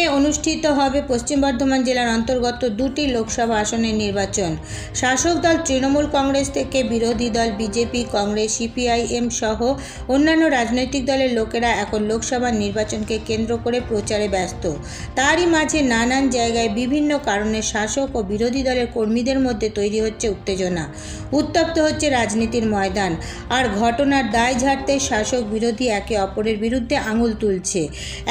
মে অনুষ্ঠিত হবে পশ্চিম বর্ধমান জেলার অন্তর্গত দুটি লোকসভা আসনের নির্বাচন। শাসক দল তৃণমূল কংগ্রেস থেকে বিরোধী দল বিজেপি, কংগ্রেস, সিপিআইএম সহ অন্যান্য রাজনৈতিক দলের লোকেরা এখন লোকসভা নির্বাচনকে কেন্দ্র করে প্রচারে ব্যস্ত। তারই মাঝে নানান জায়গায় বিভিন্ন কারণে শাসক ও বিরোধী দলের কর্মীদের মধ্যে তৈরি হচ্ছে উত্তেজনা। উত্তপ্ত হচ্ছে রাজনীতির ময়দান। আর ঘটনার দায় ঝাড়তে শাসক বিরোধী একে অপরের বিরুদ্ধে আঙুল তুলছে।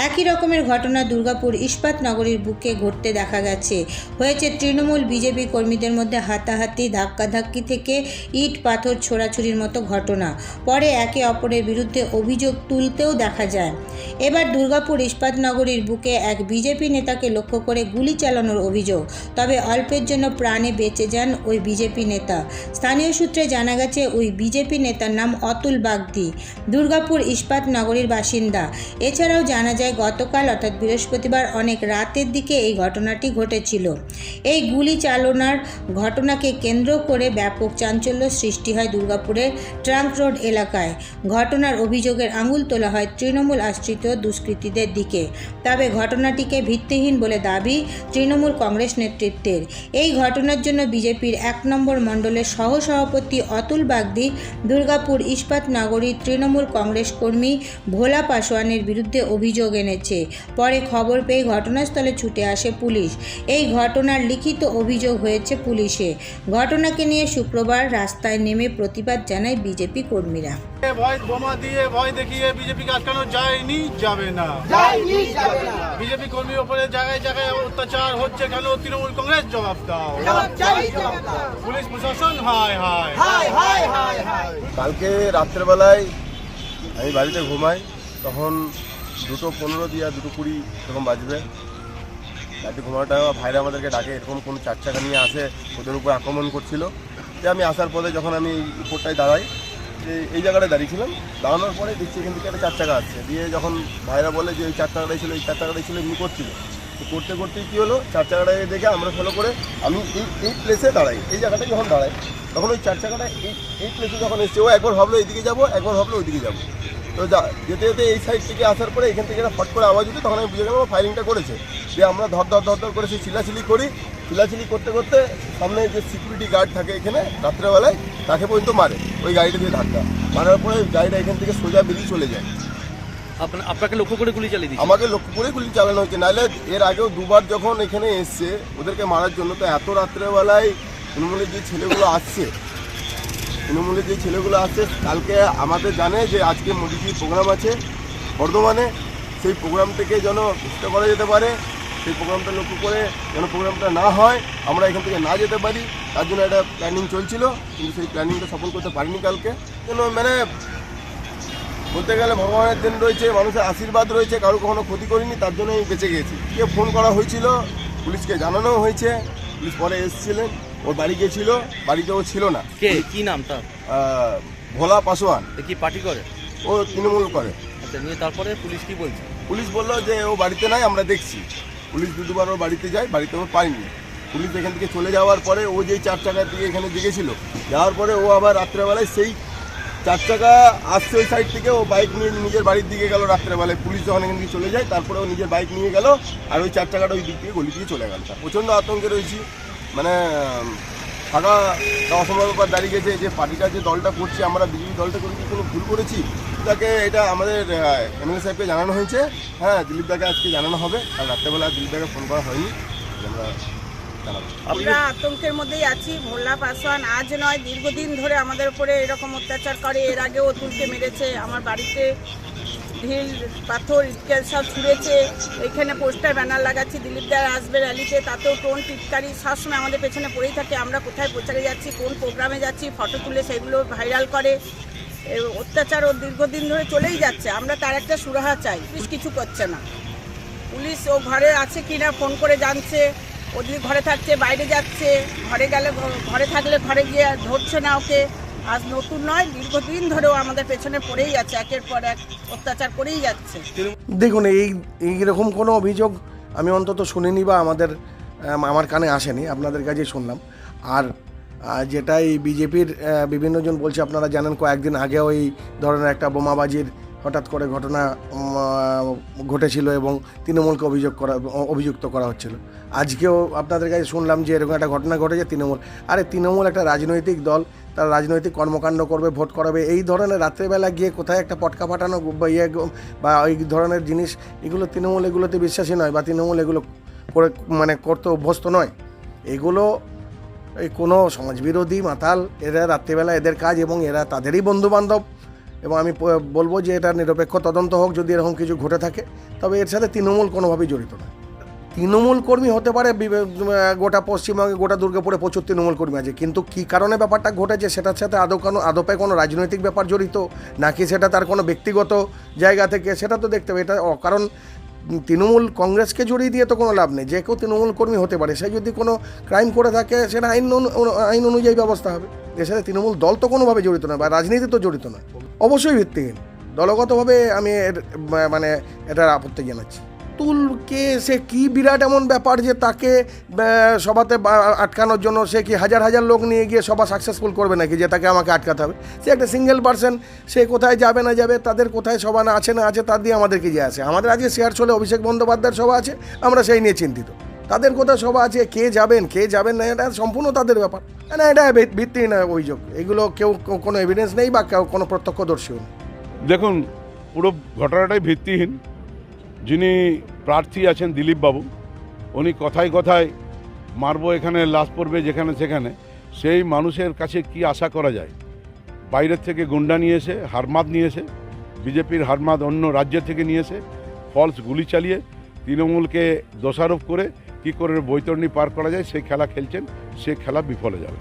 একই রকমের ঘটনা দুর্গাপুর ইস্পাত নগরীর বুকে ঘটতে দেখা গেছে। হয়েছে তৃণমূল বিজেপি কর্মীদের মধ্যে হাতাহাতি, ধাক্কাধাক্কি থেকে ইট, পাথর ছোড়াছুরির মতো ঘটনা। পরে একে অপরের বিরুদ্ধে অভিযোগ তুলতেও দেখা যায়। এবার দুর্গাপুর ইস্পাত নগরীর বুকে এক বিজেপি নেতাকে লক্ষ্য করে গুলি চালানোর অভিযোগ। তবে অল্পের জন্য প্রাণে বেঁচে যান ওই বিজেপি নেতা। স্থানীয় সূত্রে জানা গেছে, ওই বিজেপি নেতার নাম অতুল বাগদি। দুর্গাপুর ইস্পাত নগরীর বাসিন্দা। এছাড়াও জানা যায়, গতকাল অর্থাৎ বৃহস্পতিবার অনেক রাতের দিকে এই ঘটনাটি ঘটেছিল। এই গুলি চালনার ঘটনাকে কেন্দ্র করে ব্যাপক চাঞ্চল্য সৃষ্টি হয় দুর্গাপুরের ট্রাঙ্ক রোড এলাকায়। ঘটনার অভিযোগের আঙুল তোলা হয় তৃণমূল আশ্রিত দুষ্কৃতীদের দিকে। তবে ঘটনাটিকে ভিত্তিহীন বলে দাবি তৃণমূল কংগ্রেস নেতৃত্বের। এই ঘটনার জন্য বিজেপির এক নম্বর মণ্ডলের সহসভাপতি অতুল বাগদি, দুর্গাপুর ইস্পাত নগরীর তৃণমূল কংগ্রেস কর্মী ভোলা পাসোয়ানের বিরুদ্ধে অভিযোগ এনেছে। পরে খবর পেয়ে ঘটনাস্থলে ছুটে আসে পুলিশ। এই ঘটনার লিখিত অভিযোগ হয়েছে পুলিশে। ঘটনাকে নিয়ে শুক্রবার রাস্তায় নেমে প্রতিবাদ জানায় বিজেপি কর্মীরা। ভয় বোমা দিয়ে ভয় দেখিয়ে বিজেপিকে আটকানো যায়নি যাবে না। যায়নি যাবে না। বিজেপি কর্মীর উপরে জায়গায় জায়গায় অত্যাচার হচ্ছে কেন? তৃণমূল কংগ্রেস জবাব দাও। জবাব চাই জবাব দাও। পুলিশ প্রশাসন হায় হায়। কালকে রাত্রেবেলায় আমি বাড়িতে ঘুমাই তখন দুটো পনেরো দিয়ে দুটো কুড়ি এরকম বাজবে। রাতে ঘুমানোর টাইমে ভাইরা আমাদেরকে ডাকে, এরকম কোনো চার চাকা নিয়ে আসে, ওদের উপর আক্রমণ করছিল। যে আমি আসার পরে যখন আমি উপরটায় দাঁড়াই, যে এই জায়গাটায় দাঁড়িয়েছিলাম, দাঁড়ানোর পরে দেখছি এখান থেকে একটা চার চাকা আসছে দিয়ে যখন ভাইরা বলে যে ওই চার চাকাটাই ছিল, এই চার চাকাটাই ছিল এমনি করছিল। তো করতে করতে কী হলো চার চাকাটায় দেখে আমরা ফলো করে আমি এই এই প্লেসে দাঁড়াই। এই জায়গাটায় যখন দাঁড়াই, তখন ওই চার চাকাটা এই এই প্লেসে যখন এসছে, ও একবার ভাবলো এইদিকে যাব, একবার ভাবলো ওইদিকে যাব। তো যা যেতে যেতে এই সাইড থেকে আসার পরে এখান থেকে ফট করে আওয়াজ হতো তখন আমি বুঝে গেলাম ফায়ারিংটা করেছে। যে আমরা ধর ধর ধর ধর করে সেই চিলাচিলি করি। চিলাচিলি করতে করতে সামনে যে সিকিউরিটি গার্ড থাকে এখানে রাত্রেবেলায় তাকে পর্যন্ত মারে ওই গাড়িটা দিয়ে ধাক্কা। মারার পরে গাড়িটা এখান থেকে সোজা বেরিয়ে চলে যায়। আপনা- আপনাকে লক্ষ্য করে গুলি চালিয়ে দিচ্ছে আমাকে লক্ষ্য করে গুলি চালানো হচ্ছে নাহলে এর আগেও দুবার যখন এখানে এসছে ওদেরকে মারার জন্য তো এত রাত্রেবেলায় তৃণমূলের যে ছেলেগুলো আসছে তৃণমূলের যে ছেলেগুলো আসছে কালকে আমাদের জানে যে আজকে মোদিজির প্রোগ্রাম আছে। বর্ধমানে সেই প্রোগ্রামটাকে যেন চেষ্টা করা যেতে পারে, সেই প্রোগ্রামটা লক্ষ্য করে যেন প্রোগ্রামটা না হয়, আমরা এখান থেকে না যেতে পারি। তার জন্য একটা প্ল্যানিং চলছিল, কিন্তু সেই প্ল্যানিংটা সফল করতে পারিনি কালকে। কেন মানে বলতে গেলে ভগবানের দিন রয়েছে, মানুষের আশীর্বাদ রয়েছে, কারও কখনো ক্ষতি করিনি, তার জন্য আমি বেঁচে গেছি। কে ফোন করা হয়েছিল, পুলিশকে জানানো হয়েছে, পুলিশ পরে এসেছিলেন। ওর বাড়ি গিয়েছিল বাড়িতে ও ছিল না। কে? কি নাম তার? ভোলা পাসোয়ান। কি পার্টি করে? ও তৃণমূল করে। আচ্ছা নিয়ে তারপরে পুলিশ কি বলছে? পুলিশ বলল যে ও বাড়িতে নাই আমরা দেখছি। পুলিশ দু দুবার ওর বাড়িতে যায় বাড়িতে ও পাইনি পুলিশ এখান থেকে চলে যাওয়ার পরে ও যেই চার চাকা দিয়ে এখানে জেগেছিল যাওয়ার পরে ও আবার রাত্রেবেলায় সেই চার চাকা আসছে ওই সাইড থেকে ও বাইক নিয়ে নিজের বাড়ির দিকে গেল রাত্রেবেলায়। পুলিশ যখন এখান থেকে চলে যায় তারপরে ও নিজের বাইক নিয়ে গেল আর ওই চার চাকাটা ওই দিক থেকে গলি দিয়ে চলে গেল। প্রচণ্ড আতঙ্কে রয়েছি। মানে থাকা অসম্ভব ব্যাপার দাঁড়িয়ে গেছে যে পার্টিটা যে দলটা করছে আমরা বিজেপি দলটা করে কি কোনো ভুল করেছি? তাকে এটা আমাদের এমএলএ সাহেবকে জানানো হয়েছে। হ্যাঁ দিলীপ দাকে আজকে জানানো হবে। আর রাত্রেবেলা দিলীপ দাকে ফোন করা হয়নি। আমরা আমরা আতঙ্কের মধ্যেই আছি। ভোলা পাসওয়ান আজ নয় দীর্ঘদিন ধরে আমাদের উপরে এরকম অত্যাচার করে। এর আগেও অতুলকে মেরেছে। আমার বাড়িতে ঢিল পাথর, ইটকেল সব ছুঁড়েছে। এখানে পোস্টার, ব্যানার লাগাচ্ছি, দিলীপ দার আসবে র্যালিতে, তাতেও টোন টিটকারি সবসময় আমাদের পেছনে পড়েই থাকে। আমরা কোথায় প্রচারে যাচ্ছি, কোন প্রোগ্রামে যাচ্ছি, ফটো তুলে সেগুলো ভাইরাল করে। অত্যাচার ও দীর্ঘদিন ধরে চলেই যাচ্ছে। আমরা তার একটা সুরাহা চাই। পুলিশ কিছু করছে না। পুলিশ ও ঘরে আছে কিনা, ফোন করে জানছে। ওদিকে ঘরে থাকছে, বাইরে যাচ্ছে। ঘরে গেলে, ঘরে থাকলে ঘরে গিয়ে ধরছে না ওকে। আজ নতুন নয়, দীর্ঘদিন ধরেও আমাদের পেছনে পড়েই যাচ্ছে একের পর এক অত্যাচার করেই যাচ্ছে। দেখুন, এই এইরকম কোনো অভিযোগ আমি অন্তত শুনিনি বা আমাদের আমার কানে আসেনি, আপনাদের কাছে শুনলাম। আর যেটা এই বিজেপির বিভিন্নজন বলছে, আপনারা জানেন, কয়েকদিন আগেও এই ধরনের একটা বোমাবাজির হঠাৎ করে ঘটনা ঘটেছিল এবং তৃণমূলকে অভিযোগ করা, অভিযুক্ত করা হচ্ছিল। আজকেও আপনাদের কাছে শুনলাম যে এরকম একটা ঘটনা ঘটেছে তৃণমূল। আরে, তৃণমূল একটা রাজনৈতিক দল তারা রাজনৈতিক কর্মকাণ্ড করবে, ভোট করাবে। এই ধরনের রাত্রেবেলা গিয়ে কোথায় একটা পটকা ফাটানো, বা ইয়ে বা এই ধরনের জিনিস, এগুলো তৃণমূল এগুলোতে বিশ্বাসী নয়, বা তৃণমূল এগুলো করে মানে করতে অভ্যস্ত নয়। এগুলো এই কোনো সমাজবিরোধী মাতাল, এরা রাত্রিবেলা এদের কাজ এবং এরা তাদেরই বন্ধুবান্ধব। এবং আমি বলব যে এটা নিরপেক্ষ তদন্ত হোক, যদি এরকম কিছু ঘটে থাকে, তবে এর সাথে তৃণমূল কোনোভাবেই জড়িত নয়। তৃণমূল কর্মী হতে পারে গোটা পশ্চিমবঙ্গে, গোটা দুর্গাপুরে প্রচুর তৃণমূল কর্মী আছে। কিন্তু কী কারণে ব্যাপারটা ঘটেছে, সেটার সাথে আদৌ কোনো আদপে কোনো রাজনৈতিক ব্যাপার জড়িত? নাকি সেটা তার কোনো ব্যক্তিগত জায়গা থেকে? সেটা তো দেখতে হবে। এটা কারণ তৃণমূল কংগ্রেসকে জড়িয়ে দিয়ে তো কোনো লাভ নেই। যে কেউ তৃণমূল কর্মী হতে পারে, সে যদি কোনো ক্রাইম করে থাকে, সেটা আইন আইন অনুযায়ী ব্যবস্থা হবে। এর সাথে তৃণমূল দল তো কোনোভাবে জড়িত নয়, বা রাজনীতি তো জড়িত নয়। অবশ্যই ভিত্তিহীন। দলগতভাবে আমি মানে এটার আপত্তি জানাচ্ছি। তুলকে সে কি বিরাট এমন ব্যাপার যে তাকে সভাতে আটকানোর জন্য সে কি হাজার হাজার লোক নিয়ে গিয়ে সভা সাকসেসফুল করবে নাকি যে তাকে আমাকে আটকাতে হবে? সে একটা সিঙ্গেল পার্সন সে কোথায় যাবে না যাবে, তাদের কোথায় সভা না আছে না আছে, তার দিয়ে আমাদের কি যে আছে? আমাদের আজকে শেয়ার চলে অভিষেক বন্দ্যোপাধ্যায়ের সভা আছে, আমরা সেই নিয়ে চিন্তিত। তাদের কোথায় সভা আছে, কে যাবেন কে যাবেন না, এটা সম্পূর্ণ তাদের ব্যাপার। না, এটা ভিত- ভিত্তিহীন অভিযোগ। এগুলো কেউ কোনো এভিডেন্স নেই বা কেউ কোনো প্রত্যক্ষদর্শীও নেই। দেখুন, পুরো ঘটনাটাই ভিত্তিহীন। যিনি প্রার্থী আছেন দিলীপ বাবু উনি কথায় কথায় মারবো এখানে, লাশ পড়বে যেখানে সেখানে, সেই মানুষের কাছে কি আশা করা যায়? বাইরের থেকে গুন্ডা নিয়ে এসে, হারমাদ নিয়ে এসে, বিজেপির হারমাদ অন্য রাজ্য থেকে নিয়ে এসে, ফলস গুলি চালিয়ে, তৃণমূলকে দোষারোপ করে কি করে বৈতরণী পার করা যায়, সেই খেলা খেলছেন, সে খেলা বিফলে যাবে।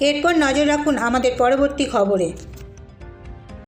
এরপর নজর রাখুন আমাদের পরবর্তী খবরে।